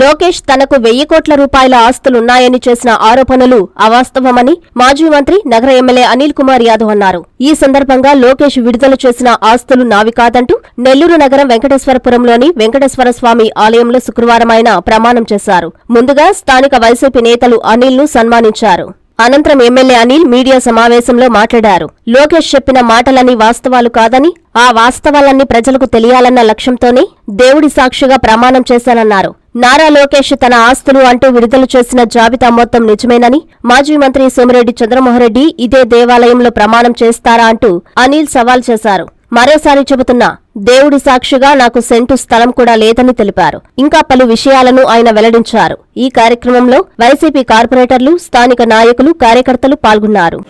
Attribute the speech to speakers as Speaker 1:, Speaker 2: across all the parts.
Speaker 1: లోకేష్ తనకు వెయ్యి కోట్ల రూపాయల ఆస్తులున్నాయని చేసిన ఆరోపణలు అవాస్తవమని మాజీ మంత్రి నగర ఎమ్మెల్యే అనిల్ కుమార్ యాదవ్ అన్నారు. ఈ సందర్భంగా లోకేష్ విడుదల చేసిన ఆస్తులు నావి కాదంటూ నెల్లూరు నగరం వెంకటేశ్వరపురంలోని వెంకటేశ్వర స్వామి ఆలయంలో శుక్రవారం ఆయన ప్రమాణం చేశారు. ముందుగా స్థానిక వైసీపీ నేతలు అనిల్ను సన్మానించారు. అనంతరం ఎమ్మెల్యే అనిల్ మీడియా సమావేశంలో మాట్లాడారు. లోకేష్ చెప్పిన మాటలన్నీ వాస్తవాలు కాదని ఆ వాస్తవాలన్నీ ప్రజలకు తెలియాలన్న లక్ష్యంతోనే దేవుడి సాక్షిగా ప్రమాణం చేశానన్నారు. నారా లోకేష్ తన ఆస్తులు అంటూ విడుదల చేసిన జాబితా మొత్తం నిజమేనని మాజీ మంత్రి సోమిరెడ్డి చంద్రమోహన్రెడ్డి ఇదే దేవాలయంలో ప్రమాణం చేస్తారా అంటూ అనిల్ సవాల్ చేశారు. మరోసారి చెబుతున్నా దేవుడి సాక్షిగా నాకు సెంటు స్థలం కూడా లేదని తెలిపారు. ఇంకా పలు విషయాలను ఆయన వెల్లడించారు. ఈ కార్యక్రమంలో వైసీపీ కార్పొరేటర్లు స్థానిక నాయకులు కార్యకర్తలు పాల్గొన్నారు.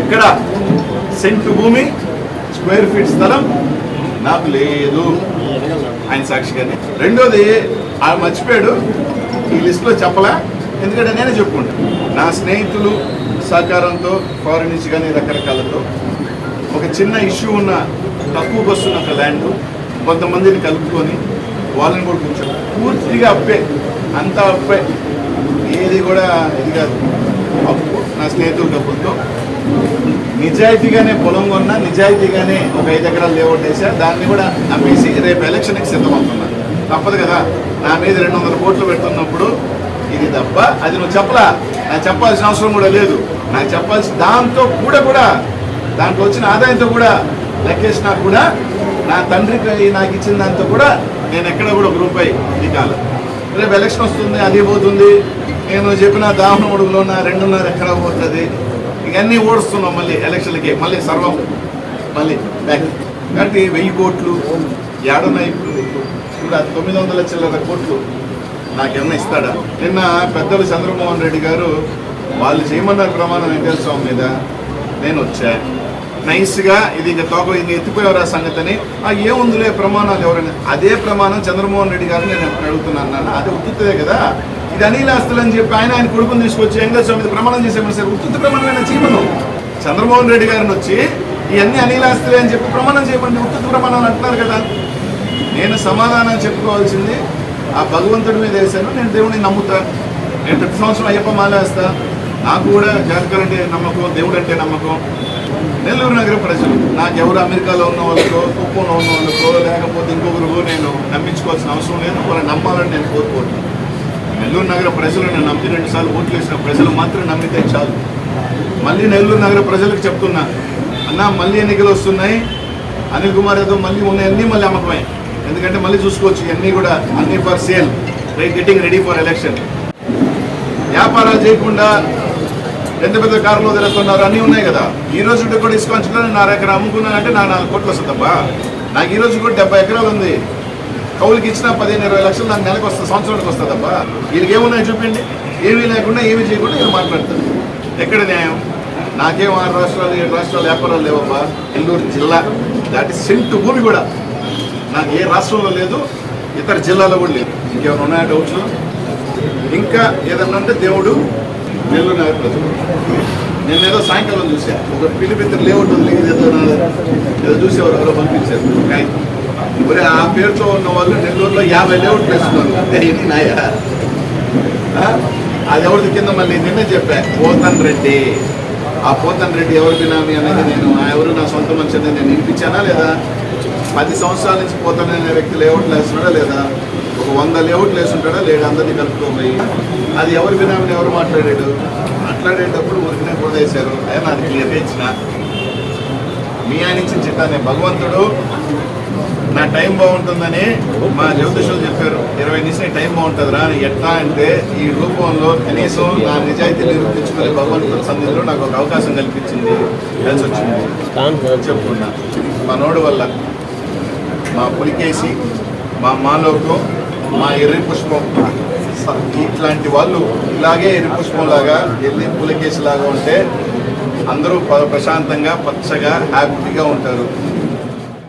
Speaker 2: ఎక్కడ సెంటు భూమి స్క్వేర్ ఫీట్ స్థలం? నాకు లేదు. ఆయన సాక్షిగానే రెండోది ఆ మర్చిపోయాడు. ఈ లిస్టులో చెప్పలా. ఎందుకంటే నేనే చెప్పుకుంటాను నా స్నేహితులు సహకారంతో ఫారెన్ నుంచి కానీ రకరకాలతో ఒక చిన్న ఇష్యూ ఉన్న తక్కువకి వస్తున్న ఒక ల్యాండ్ కొంతమందిని కలుపుకొని వాళ్ళని కూడా కొంచెం పూర్తిగా అప్పే. అంతా అప్పే. ఏది కూడా ఇది కాదు. అప్పు. నా స్నేహితుల డబ్బులతో. నిజాయితీగానే పొలం కొన్నా నిజాయితీగానే ఒక ఐదు ఎకరాలు లేఅవుట్ వేసా దాన్ని కూడా అమ్మేసి రేపు ఎలక్షన్కి సిద్ధమవుతున్నా. తప్పదు కదా? నా మీద రెండు వందల కోట్లు పెడుతున్నప్పుడు ఇది తప్ప అది నువ్వు చెప్పలా. నాకు చెప్పాల్సిన అవసరం కూడా లేదు. నాకు చెప్పాల్సిన దాంతో కూడా కూడా దాంట్లో వచ్చిన ఆదాయంతో కూడా లెక్కేసినా కూడా నా తండ్రికి నాకు ఇచ్చిన దాంతో కూడా నేను ఎక్కడ కూడా ఒక రూపాయి ఇది రేపు ఎలక్షన్ వస్తుంది అది పోతుంది. నేను చెప్పిన దాహన ఉడుగులో నా రెండున్నర ఎకరా పోతుంది. ఇవన్నీ ఓడుస్తున్నాం మళ్ళీ ఎలక్షన్లకి. మళ్ళీ సర్వం. మళ్ళీ బ్యాక్. కాబట్టి వెయ్యి కోట్లు ఏడున్నాయి ఇప్పుడు. ఆ తొమ్మిది వందల చిల్లర కోట్లు నాకేమన్నా ఇస్తాడా? నిన్న పెద్దలు చంద్రమోహన్ రెడ్డి గారు వాళ్ళు చేయమన్నారు ప్రమాణం వెంకటేశ్వర స్వామి మీద? నేను వచ్చా. నైస్గా ఇది ఇంకా తోక ఇంక ఎత్తిపోయేవారు ఆ సంగతిని ఏముందిలే ప్రమాణాలు ఎవరైనా. అదే ప్రమాణం చంద్రమోహన్ రెడ్డి గారిని నేను అడుగుతున్నాను నాన్న అది ఉత్తుతే కదా. ధనీలాస్తులు అని చెప్పి ఆయన ఆయన కొడుకుని తీసుకొచ్చి వెంకటేశ్వర స్వామి మీద ప్రమాణం చేసేమని సార్ ఉత్తుత ప్రమాణమైన అయినా చేయమను చంద్రమోహన్ రెడ్డి గారిని వచ్చి ఇవన్నీ అనిల్ అని చెప్పి ప్రమాణం చేయమండి ఉత్తుత ప్రమాణాలు అంటున్నారు కదా. నేను సమాధానం చెప్పుకోవాల్సింది ఆ భగవంతుడి మీద వేసాను నేను దేవుడిని నమ్ముతా. నేను ప్రతి సంవత్సరం అయ్యప్ప మాలేస్తా నాకు కూడా జాతకాలు అంటే నమ్మకం దేవుడు అంటే నమ్మకం. నెల్లూరు నగర ప్రజలు నాకు ఎవరు అమెరికాలో ఉన్న వాళ్ళకో కుప్పంలో ఉన్న వాళ్ళకో లేకపోతే ఇంకొకరికో నేను నమ్మించుకోవాల్సిన అవసరం లేదు వాళ్ళని నమ్మాలని నేను కోరుకుంటున్నాను నెల్లూరు నగర ప్రజలు నన్ను నమ్మి రెండు సార్లు ఓట్లు వేసిన ప్రజలు మాత్రం నమ్మితే చాలు. మళ్ళీ నెల్లూరు నగర ప్రజలకు చెప్తున్నా అన్న మళ్ళీ ఎన్నికలు వస్తున్నాయి. అనిల్ కుమార్ యాదవ్ మళ్ళీ ఉన్నాయన్నీ మళ్ళీ అమ్మకమే. ఎందుకంటే మళ్ళీ చూసుకోవచ్చు ఇవన్నీ కూడా అన్ని for sale getting ready for election వ్యాపారాలు చేయకుండా పెద్ద పెద్ద కారులో తిరుగుతున్నారు అన్నీ ఉన్నాయి కదా. ఈ రోజు కూడా ఇసుకొంచులో నేను నాలుగు ఎకరా అమ్ముకున్నానంటే నా నాలుగు కోట్లు వస్తుంది నాకు ఈ రోజు కూడా డెబ్బై ఎకరాలు ఉంది. కౌలుకి ఇచ్చిన పదిహేను ఇరవై లక్షలు నాకు నెలకు వస్తుంది సంవత్సరానికి వస్తుంది వీళ్ళకి ఏమున్నాయి చూపిండి ఏమీ లేకుండా ఏమీ చేయకుండా నేను మాట్లాడతాను ఎక్కడ న్యాయం? నాకేం ఆరు రాష్ట్రాలు ఏడు రాష్ట్రాలు వ్యాపారాలు లేవబ్బా. నెల్లూరు జిల్లా దాటి సెంటు భూమి కూడా నాకు ఏ రాష్ట్రంలో లేదు ఇతర జిల్లాలో కూడా లేదు. ఇంకేమైనా ఉన్నాయా డౌట్స్ ఇంకా ఏదన్నా అంటే దేవుడు నెల్లూరు నగర ప్రజలు. నేను ఏదో సాయంకాలం చూసా ఒక పిలిపిత్ర లేఅవుట్ ఉంది ఏదో ఏదో చూసేవారు ఎవరో పంపించారు. కానీ మరి ఆ పేరుతో ఉన్న వాళ్ళు నెల్లూరులో యాభై లేఅవుట్లు వేస్తున్నారు ఇది నాయా? ఆ? అది ఎవరిది కింద మళ్ళీ? నిన్నే చెప్పా. పోతన్ రెడ్డి. ఆ పోతన్ రెడ్డి ఎవరు బినామీ అనేది నేను ఆ ఎవరు నా సొంత మనిషి అనేది నేను వినిపించానా లేదా? పది సంవత్సరాల నుంచి పోతన్ అనే వ్యక్తి లేఅవుట్లు వేస్తున్నాడా లేదా? ఒక వంద లేఅవుట్లు వేస్తుంటాడా లేడు అందరినీ కలుపుకోపోయి అది ఎవరు బినామీని ఎవరు మాట్లాడాడు? మాట్లాడేటప్పుడు ఊరికినే కూడా వేశారు. ఆయన అది క్లియర్ ఇచ్చిన. మీ ఆయన ఇచ్చిన చిట్టానే భగవంతుడు. నా టైం బాగుంటుందని మా జ్యోతిషులు చెప్పారు. ఇరవై నిమిషం టైం బాగుంటుందిరా అని. ఎట్లా అంటే ఈ రూపంలో కనీసం నా నిజాయితీ నిరూపించుకునే భగవంతుడి సన్నిధిలో నాకు ఒక అవకాశం కల్పించింది. కలిసి వచ్చింది. చెప్పుకున్నా. మా నోడు వల్ల. మా పులికేసి మా మాలోకం మా ఎర్రి పుష్పం. ఇట్లాంటి వాళ్ళు ఇలాగే ఎర్రి పుష్పం లాగా ఎల్లి పులికేసి లాగా ఉంటే అందరూ ప్రశాంతంగా పచ్చగా హ్యాపీగా ఉంటారు.